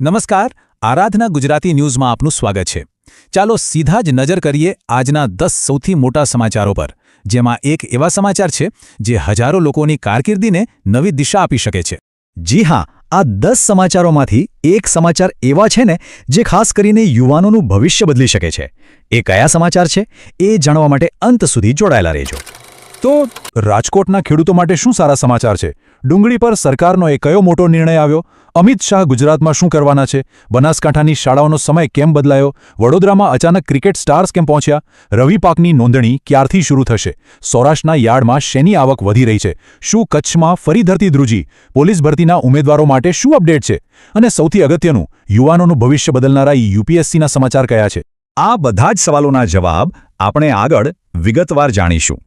નમસ્કાર, આરાધના ગુજરાતી ન્યૂઝમાં આપનું સ્વાગત છે. ચાલો સીધા જ નજર કરીએ આજના દસ સૌથી મોટા સમાચારો પર, જેમાં એક એવા સમાચાર છે, જે હજારો લોકોની કારકિર્દીને નવી દિશા આપી શકે છે. જી હા, આ દસ સમાચારોમાંથી એક સમાચાર એવા છે ને, જે ખાસ કરીને યુવાનોનું ભવિષ્ય બદલી શકે છે. એ કયા સમાચાર છે? એ જાણવા માટે અંત સુધી જોડાયેલા રહેજો. તો, રાજકોટના ખેડૂતો માટે શું સારા સમાચાર છે? ડુંગળી પર સરકારનો એ કયો મોટો નિર્ણય આવ્યો? અમિત શાહ ગુજરાતમાં શું કરવાના છે? બનાસકાંઠાની શાળાઓનો સમય કેમ બદલાયો? વડોદરામાં અચાનક ક્રિકેટ સ્ટાર્સ કેમ પહોંચ્યા? રવિ પાકની નોંધણી ક્યારથી શરૂ થશે? સૌરાષ્ટ્રના યાર્ડમાં શેની આવક વધી રહી છે? શું કચ્છમાં ફરી ધરતી ધ્રુજી પોલીસ ભરતીના ઉમેદવારો માટે શું અપડેટ છે? અને સૌથી અગત્યનું, યુવાનોનું ભવિષ્ય બદલનારા યુપીએસસીના સમાચાર કયા છે? આ બધા જ સવાલોના જવાબ આપણે આગળ વિગતવાર જાણીશું.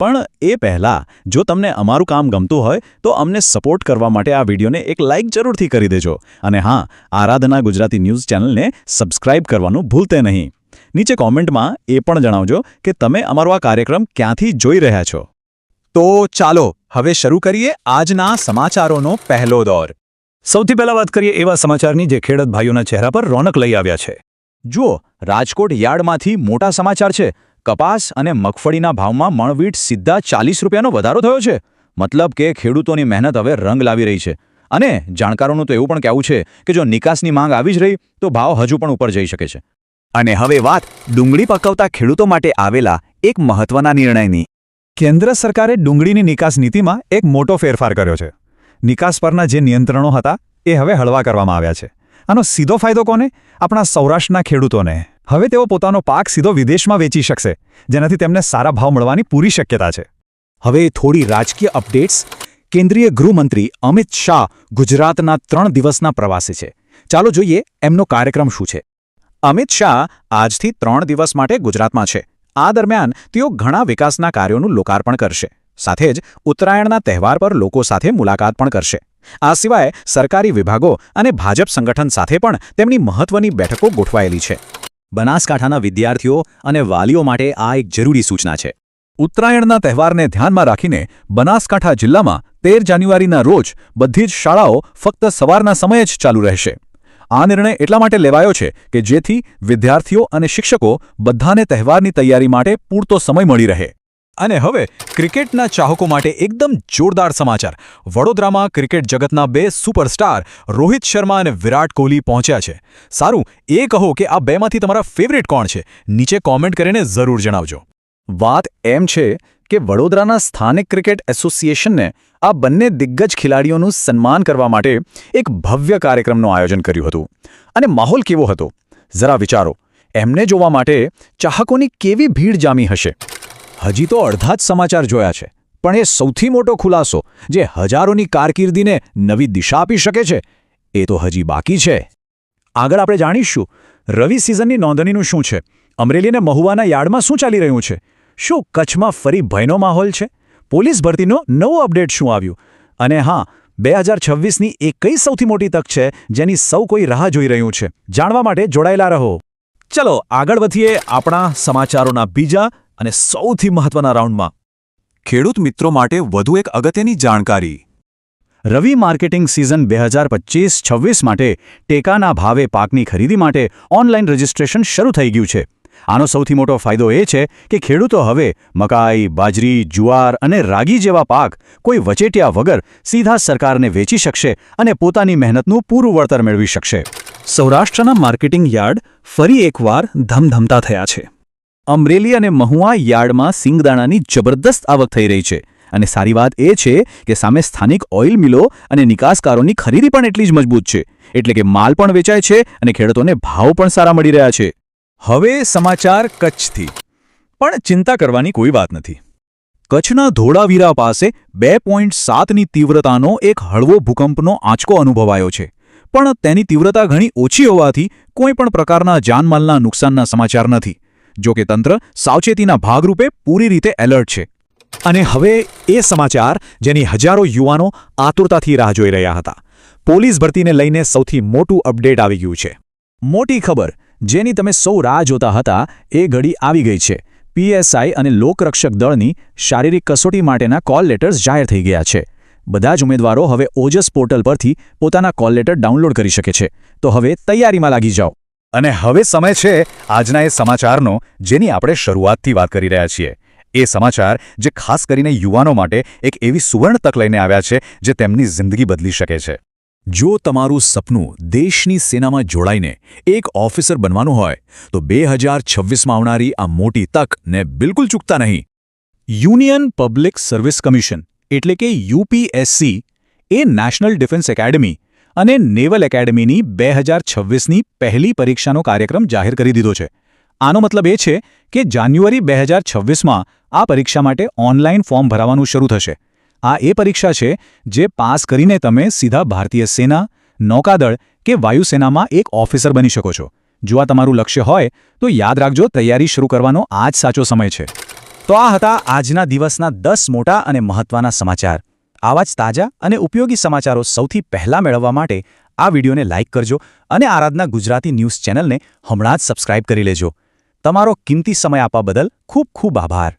પણ એ પહેલાં, જો તમને અમારું કામ ગમતું હોય, તો અમને સપોર્ટ કરવા માટે આ વિડીયોને એક લાઇક જરૂરથી કરી દેજો. અને હા, આરાધના ગુજરાતી ન્યૂઝ ચેનલને સબસ્ક્રાઇબ કરવાનું ભૂલતે નહીં. નીચે કોમેન્ટમાં એ પણ જણાવજો કે તમે અમારો આ કાર્યક્રમ ક્યાંથી જોઈ રહ્યા છો. તો ચાલો, હવે શરૂ કરીએ આજના સમાચારોનો પહેલો દોર. સૌથી પહેલા વાત કરીએ એવા સમાચારની જે ખેડત ભાઈઓના ચહેરા પર રોનક લઈ આવ્યા છે. જુઓ, રાજકોટ યાર્ડમાંથી મોટા સમાચાર છે. કપાસ અને મગફળીના ભાવમાં મણવીટ સીધા ચાલીસ રૂપિયાનો વધારો થયો છે. મતલબ કે ખેડૂતોની મહેનત હવે રંગ લાવી રહી છે. અને જાણકારોનું તો એવું પણ કહેવું છે કે જો નિકાસની માંગ આવી જ રહી, તો ભાવ હજુ પણ ઉપર જઈ શકે છે. અને હવે વાત ડુંગળી પકવતા ખેડૂતો માટે આવેલા એક મહત્વના નિર્ણયની. કેન્દ્ર સરકારે ડુંગળીની નિકાસ નીતિમાં એક મોટો ફેરફાર કર્યો છે. નિકાસ પરના જે નિયંત્રણો હતા, એ હવે હળવા કરવામાં આવ્યા છે. આનો સીધો ફાયદો કોને? આપણા સૌરાષ્ટ્રના ખેડૂતોને. હવે તેઓ પોતાનો પાક સીધો વિદેશમાં વેચી શકશે, જેનાથી તેમને સારા ભાવ મળવાની પૂરી શક્યતા છે. હવે થોડી રાજકીય અપડેટ્સ. કેન્દ્રીય ગૃહમંત્રી અમિત શાહ ગુજરાતના ત્રણ દિવસના પ્રવાસે છે. ચાલો જોઈએ એમનો કાર્યક્રમ શું છે. અમિત શાહ આજથી ત્રણ દિવસ માટે ગુજરાતમાં છે. આ દરમિયાન તેઓ ઘણા વિકાસના કાર્યોનું લોકાર્પણ કરશે. સાથે જ ઉત્તરાયણના તહેવાર પર લોકો સાથે મુલાકાત પણ કરશે. આ સિવાય સરકારી વિભાગો અને ભાજપ સંગઠન સાથે પણ તેમની મહત્વની બેઠકો ગોઠવાયેલી છે. બનાસકાંઠાના વિદ્યાર્થીઓ અને વાલીઓ માટે આ એક જરૂરી સૂચના છે. ઉત્તરાયણના તહેવારને ધ્યાનમાં રાખીને બનાસકાંઠા જિલ્લામાં તેર જાન્યુઆરીના રોજ બધી જ શાળાઓ ફક્ત સવારના સમયે જ ચાલુ રહેશે. આ નિર્ણય એટલા માટે લેવાયો છે કે જેથી વિદ્યાર્થીઓ અને શિક્ષકો બધાને તહેવારની તૈયારી માટે પૂરતો સમય મળી રહે. અને હવે ક્રિકેટના ચાહકો માટે એકદમ જોરદાર સમાચાર. વડોદરામાં ક્રિકેટ જગતના બે સુપરસ્ટાર, રોહિત શર્મા અને વિરાટ કોહલી પહોંચ્યા છે. સારું, એ કહો કે આ બેમાંથી તમારા ફેવરેટ કોણ છે? નીચે કોમેન્ટ કરીને જરૂર જણાવજો. વાત એમ છે કે વડોદરાના સ્થાનિક ક્રિકેટ એસોસિએશનને આ બંને દિગ્ગજ ખેલાડીઓનું સન્માન કરવા માટે એક ભવ્ય કાર્યક્રમનું આયોજન કર્યું હતું. અને માહોલ કેવો હતો? જરા વિચારો. એમને જોવા માટે ચાહકોની કેવી ભીડ જામી હશે? હજી તો અડધા જ સમાચાર જોયા છે. પણ એ સૌથી મોટો ખુલાસો, જે હજારોની કારકિર્દીને નવી દિશા આપી શકે છે, એ તો હજી બાકી છે. આગળ આપણે જાણીશું, રવિ સિઝનની નોંધણીનું શું છે? અમરેલી અને મહુવાના યાર્ડમાં શું ચાલી રહ્યું છે? શું કચ્છમાં ફરી ભયનો માહોલ છે? પોલીસ ભરતીનો નવો અપડેટ શું આવ્યું? અને હા, બે હજાર છવ્વીસની એ કઈ સૌથી મોટી તક છે, જેની સૌ કોઈ રાહ જોઈ રહ્યું છે? જાણવા માટે જોડાયેલા રહો. ચલો, આગળ વધીએ આપણા સમાચારોના બીજા અને સૌથી મહત્વના રાઉન્ડમાં ખેડૂત મિત્રો માટે વધુ એક અગત્યની જાણકારી. રવિ માર્કેટિંગ સિઝન બે હજાર પચીસ છવ્વીસ માટે ટેકાના ભાવે પાકની ખરીદી માટે ઓનલાઈન રજિસ્ટ્રેશન શરૂ થઈ ગયું છે. આનો સૌથી મોટો ફાયદો એ છે કે ખેડૂતો હવે મકાઈ, બાજરી, જુવાર અને રાગી જેવા પાક કોઈ વચેટિયા વગર સીધા સરકારને વેચી શકશે અને પોતાની મહેનતનું પૂરું વળતર મેળવી શકશે. સૌરાષ્ટ્રના માર્કેટિંગ યાર્ડ ફરી એકવાર ધમધમતા થયા છે. અમરેલી અને મહુવા યાર્ડમાં સિંગદાણાની જબરદસ્ત આવક થઈ રહી છે. અને સારી વાત એ છે કે સામે સ્થાનિક ઓઇલ મિલો અને નિકાસકારોની ખરીદી પણ એટલી જ મજબૂત છે. એટલે કે માલ પણ વેચાય છે અને ખેડૂતોને ભાવ પણ સારા મળી રહ્યા છે. હવે સમાચાર કચ્છથી. પણ ચિંતા કરવાની કોઈ વાત નથી. કચ્છના ધોળાવીરા પાસે બે પોઈન્ટ સાતની તીવ્રતાનો એક હળવો ભૂકંપનો આંચકો અનુભવાયો છે. પણ તેની તીવ્રતા ઘણી ઓછી હોવાથી કોઈ પણ પ્રકારના જાનમાલના નુકસાનના સમાચાર નથી. જો કે તંત્ર સાવચેતીના ભાગરૂપે પૂરી રીતે એલર્ટ છે. અને હવે એ સમાચાર જેની હજારો યુવાનો આતુરતાથી રાહ જોઈ રહ્યા હતા. પોલીસ ભરતીને લઈને સૌથી મોટું અપડેટ આવી ગયું છે. મોટી ખબર, જેની તમે સૌ રાહ જોતા હતા, એ ઘડી આવી ગઈ છે. પીએસઆઈ અને લોકરક્ષક દળની શારીરિક કસોટી માટેના કોલ લેટર્સ જાહેર થઈ ગયા છે. બધા જ ઉમેદવારો હવે ઓજસ પોર્ટલ પરથી પોતાના કોલ લેટર ડાઉનલોડ કરી શકે છે. તો હવે તૈયારીમાં લાગી જાઓ. અને હવે સમય છે આજના એ સમાચારનો, જેની આપણે શરૂઆતથી વાત કરી રહ્યા છીએ. એ સમાચાર જે ખાસ કરીને યુવાનો માટે એક એવી સુવર્ણ તક લઈને આવ્યા છે, જે તેમની જિંદગી બદલી શકે છે. જો તમારું સપનું દેશની સેનામાં જોડાઈને એક ઓફિસર બનવાનું હોય, તો બે હજાર છવ્વીસમાં આવનારી આ મોટી તકને બિલકુલ ચૂકતા નહીં. યુનિયન પબ્લિક સર્વિસ કમિશન, એટલે કે યુપીએસસી એ નેશનલ ડિફેન્સ એકેડમી અને નેવલ એકેડમીની બે હજાર છવ્વીસની પહેલી પરીક્ષાનો કાર્યક્રમ જાહેર કરી દીધો છે. આનો મતલબ એ છે કે જાન્યુઆરી બે હજાર છવ્વીસમાં આ પરીક્ષા માટે ઓનલાઈન ફોર્મ ભરાવાનું શરૂ થશે. આ એ પરીક્ષા છે જે પાસ કરીને તમે સીધા ભારતીય સેના, નૌકાદળ કે વાયુસેનામાં એક ઓફિસર બની શકો છો. જો આ તમારું લક્ષ્ય હોય, તો યાદ રાખજો તૈયારી શરૂ કરવાનો આ જ સાચો સમય છે. તો આ હતા આજના દિવસના દસ મોટા અને મહત્વના સમાચાર. આવા જ તાજા અને ઉપયોગી સમાચારો સૌથી પહેલા મેળવવા માટે આ વિડીયોને લાઇક કરજો અને આરાધના ગુજરાતી ન્યૂઝ ચેનલને હમણાં જ સબસ્ક્રાઇબ કરી લેજો. તમારો કિંમતી સમય આપવા બદલ ખૂબ ખૂબ આભાર.